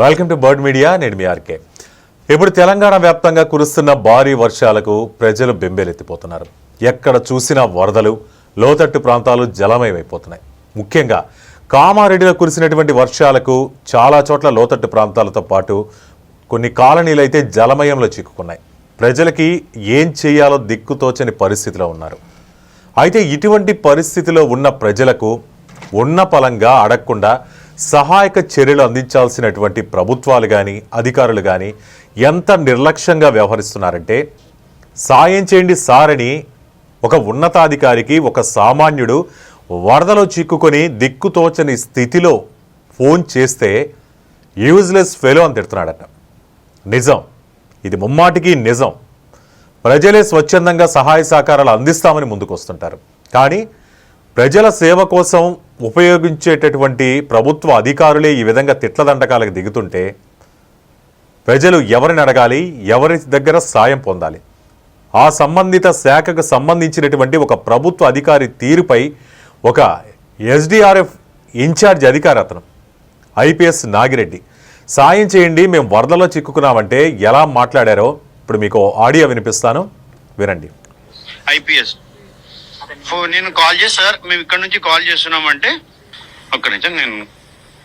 Welcome to bird media నేను మీ RK ఇప్పుడు తెలంగాణ వ్యాప్తంగా కురుస్తున్న భారీ వర్షాలకు ప్రజలు బెంబేలెత్తిపోతున్నారు. ఎక్కడ చూసినా వరదలు లోతట్టు ప్రాంతాలు జలమయమైపోతున్నాయి. ముఖ్యంగా కామారెడ్డిలో కురిసినటువంటి వర్షాలకు చాలా చోట్ల లోతట్టు ప్రాంతాలతో పాటు కొన్ని కాలనీలు అయితే జలమయంలో చిక్కుకున్నాయి. ప్రజలకి ఏం చేయాలో దిక్కుతోచని పరిస్థితిలో ఉన్నారు. అయితే ఇటువంటి పరిస్థితిలో ఉన్న ప్రజలకు ఉన్న పలంగా అడగకుండా సహాయక చర్యలు అందించాల్సినటువంటి ప్రభుత్వాలు కానీ అధికారులు కానీ ఎంత నిర్లక్ష్యంగా వ్యవహరిస్తున్నారంటే సాయం చేయండి సారని ఒక ఉన్నతాధికారికి ఒక సామాన్యుడు వరదలో చిక్కుకొని దిక్కుతోచని స్థితిలో ఫోన్ చేస్తే యూజ్లెస్ ఫెలో అని తిడుతున్నాడట. నిజం. ఇది ముమ్మాటికి నిజం. ప్రజలే స్వచ్ఛందంగా సహాయ సహకారాలు అందిస్తామని ముందుకు వస్తుంటారు కానీ ప్రజల సేవ కోసం ఉపయోగించేటటువంటి ప్రభుత్వ అధికారులే ఈ విధంగా తిట్ల దండకాలకు దిగుతుంటే ప్రజలు ఎవరిని అడగాలి ఎవరి దగ్గర సాయం పొందాలి? ఆ సంబంధిత శాఖకు సంబంధించినటువంటి ఒక ప్రభుత్వ అధికారి తీరుపై ఒక ఎస్డిఆర్ఎఫ్ ఇన్ఛార్జ్ అధికారి అతను ఐపీఎస్ నాగిరెడ్డి సాయం చేయండి మేము వరదలో చిక్కుకున్నామంటే ఎలా మాట్లాడారో ఇప్పుడు మీకు ఆడియో వినిపిస్తాను. వినండి. ఐపీఎస్ నేను కాల్ చేసి సార్ మేము ఇక్కడ నుంచి కాల్ చేస్తున్నామంటే ఒక్క నిమిషం నేను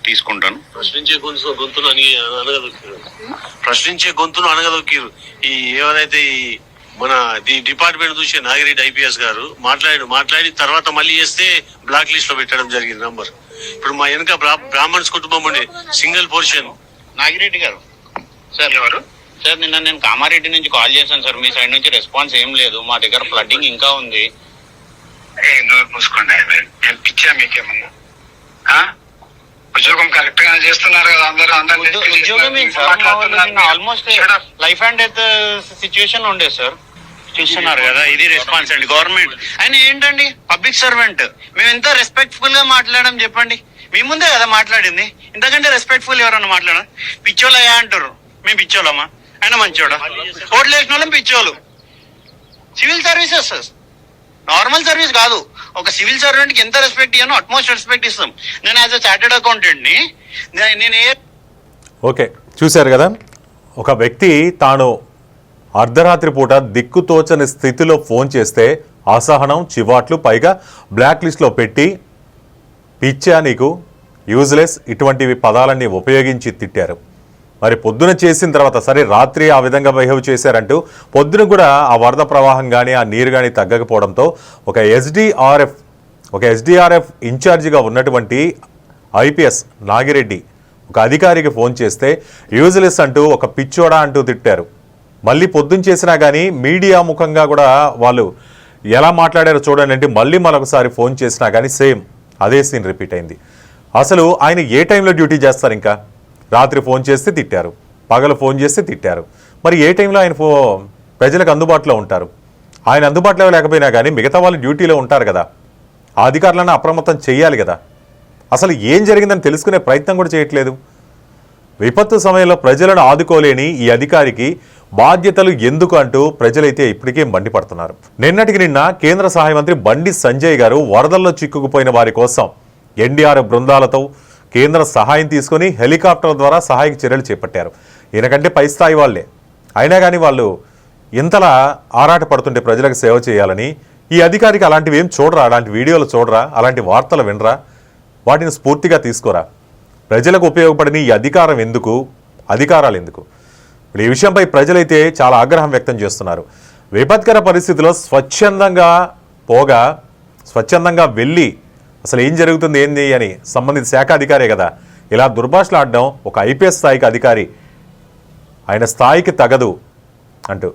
తీసుకుంటాను. ప్రశ్నించే గొంతు గొంతును అని అనగదొక్కిరు. ప్రశ్నించే గొంతును అనగదొక్కిరు. ఈ ఎవరైతే ఈ మన డిపార్ట్మెంట్ చూసే నాగిరెడ్డి ఐపీఎస్ గారు మాట్లాడి మాట్లాడి తర్వాత మళ్ళీ చేస్తే బ్లాక్ లిస్ట్లో పెట్టడం జరిగింది నంబర్. ఇప్పుడు మా వెనక బ్రా- బ్రాహ్మణ్స్ కుటుంబం ఉండే సింగిల్ పోర్షన్. నాగిరెడ్డి గారు. సార్ ఎవరు? సార్ నిన్న నేను కామారెడ్డి నుంచి కాల్ చేశాను సార్. మీ సైడ్ నుంచి రెస్పాన్స్ ఏం లేదు. మా దగ్గర ఫ్లడ్డింగ్ ఇంకా ఉంది. ఏ నోరు మూసుకోండి ఆయన. నేను పిచ్చా మీకేమన్నా? ఆ? ఉద్యోగం కరెక్ట్ గానే చేస్తున్నారు కదా అందరూ అందరూ almost life and death situation ఉండే సార్. చూస్తున్నారు కదా ఇది రెస్పాన్స్ అండి గవర్నమెంట్ ఆయన ఏంటండి? పబ్లిక్ సర్వెంట్ మేము ఎంత రెస్పెక్ట్ఫుల్గా మాట్లాడడం చెప్పండి? మీ ముందే కదా మాట్లాడింది. ఇంతకంటే రెస్పెక్ట్ఫుల్ ఎవరన్నా మాట్లాడ పిచ్చోళ్ళయ్యా అంటారు మేము పిచ్చోళ్ళమా? ఆయన మంచోడా? ఓట్లు వేసిన వాళ్ళం పిచ్చోళ్ళు. సివిల్ సర్వీసెస్ నార్మల్ సర్వీస్ కాదు. ఒక సివిల్ సర్వెంట్కి ఎంత రెస్పెక్ట్ ఇయ్యను అట్మోస్ట్ రెస్పెక్ట్ ఇస్తాం. నేను యాజ్ అ చార్టెడ్ అకౌంటెంట్ని నేను ఏ ఓకే చూశారు కదా? ఒక వ్యక్తి తాను అర్ధరాత్రి పూట దిక్కుతోచని స్థితిలో ఫోన్ చేస్తే అసహనం చివాట్లు పైగా బ్లాక్ లిస్ట్లో పెట్టి పిచ్చా నీకు యూజ్లెస్ ఇటువంటివి పదాలన్నీ ఉపయోగించి తిట్టారు. మరి పొద్దున చేసిన తర్వాత సరే రాత్రి ఆ విధంగా బిహేవ్ చేశారంటూ పొద్దున కూడా ఆ వరద ప్రవాహం కానీ ఆ నీరు కానీ తగ్గకపోవడంతో ఒక ఎస్డిఆర్ఎఫ్ ఒక ఎస్డిఆర్ఎఫ్ ఇన్ఛార్జిగా ఉన్నటువంటి ఐపీఎస్ నాగిరెడ్డి ఒక అధికారికి ఫోన్ చేస్తే యూజ్లెస్ అంటూ ఒక పిచ్చోడా అంటూ తిట్టారు. మళ్ళీ పొద్దున చేసినా కానీ మీడియా ముఖంగా కూడా వాళ్ళు ఎలా మాట్లాడారో చూడండి అంటే మళ్ళీ మరొకసారి ఫోన్ చేసినా కానీ సేమ్ అదే సీన్ రిపీట్ అయింది. అసలు ఆయన ఏ టైంలో డ్యూటీ చేస్తారు ఇంకా? రాత్రి ఫోన్ చేస్తే తిట్టారు. పగలు ఫోన్ చేస్తే తిట్టారు. మరి ఏ టైంలో ఆయన ఫో ప్రజలకు అందుబాటులో ఉంటారు? ఆయన అందుబాటులో లేకపోయినా కానీ మిగతా వాళ్ళు డ్యూటీలో ఉంటారు కదా. ఆ అధికారులను అప్రమత్తం చేయాలి కదా. అసలు ఏం జరిగిందని తెలుసుకునే ప్రయత్నం కూడా చేయట్లేదు. విపత్తు సమయంలో ప్రజలను ఆదుకోలేని ఈ అధికారికి బాధ్యతలు ఎందుకు అంటూ ప్రజలైతే ఇప్పటికే మండిపడుతున్నారు. నిన్నటికి నిన్న కేంద్ర సహాయ మంత్రి బండి సంజయ్ గారు వరదల్లో చిక్కుకుపోయిన వారి కోసం ఎన్డీఆర్ఎఫ్ బృందాలతో కేంద్ర సహాయం తీసుకొని హెలికాప్టర్ల ద్వారా సహాయక చర్యలు చేపట్టారు. ఈయనకంటే పై స్థాయి వాళ్ళే. అయినా కానీ వాళ్ళు ఇంతలా ఆరాట పడుతుంటే ప్రజలకు సేవ చేయాలని ఈ అధికారికి అలాంటివి ఏం చూడరా? అలాంటి వీడియోలు చూడరా? అలాంటి వార్తలు వినరా? వాటిని స్ఫూర్తిగా తీసుకోరా? ప్రజలకు ఉపయోగపడిన ఈ అధికారం ఎందుకు? అధికారాలు ఎందుకు? ఇప్పుడు ఈ విషయంపై ప్రజలైతే చాలా ఆగ్రహం వ్యక్తం చేస్తున్నారు. విపత్కర పరిస్థితిలో స్వచ్ఛందంగా పోగా స్వచ్ఛందంగా వెళ్ళి అసలు ఏం జరుగుతుంది ఏంది అని సంబంధిత శాఖ అధికారే కదా. ఇలా దుర్భాషలు ఆడడం ఒక ఐపీఎస్ స్థాయికి అధికారి ఆయన స్థాయికి తగదు అంటూ.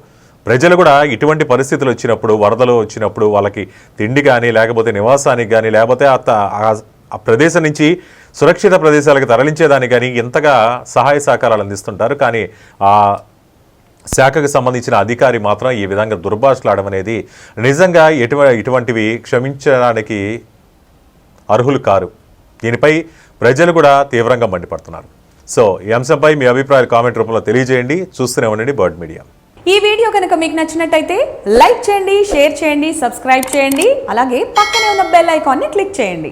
ప్రజలు కూడా ఇటువంటి పరిస్థితులు వచ్చినప్పుడు వరదలు వచ్చినప్పుడు వాళ్ళకి తిండి కానీ లేకపోతే నివాసానికి కానీ లేకపోతే ఆ ప్రదేశం నుంచి సురక్షిత ప్రదేశాలకు తరలించేదానికి కానీ ఇంతగా సహాయ సహకారాలు అందిస్తుంటారు. కానీ ఆ శాఖకు సంబంధించిన అధికారి మాత్రం ఈ విధంగా దుర్భాషలాడడం అనేది నిజంగా ఎటువంటి ఇటువంటివి క్షమించడానికి అర్హులు కారు. దీనిపై ప్రజలు కూడా తీవ్రంగా మండిపడుతున్నారు. సో ఈ అంశంపై మీ అభిప్రాయాలు కామెంట్ రూపంలో తెలియజేయండి. చూస్తూనే ఉండండి బర్డ్ మీడియా. ఈ వీడియో కనుక మీకు నచ్చినట్టయితే లైక్ చేయండి షేర్ చేయండి సబ్స్క్రైబ్ చేయండి. అలాగే పక్కనే ఉన్న బెల్ ఐకాన్ని క్లిక్ చేయండి.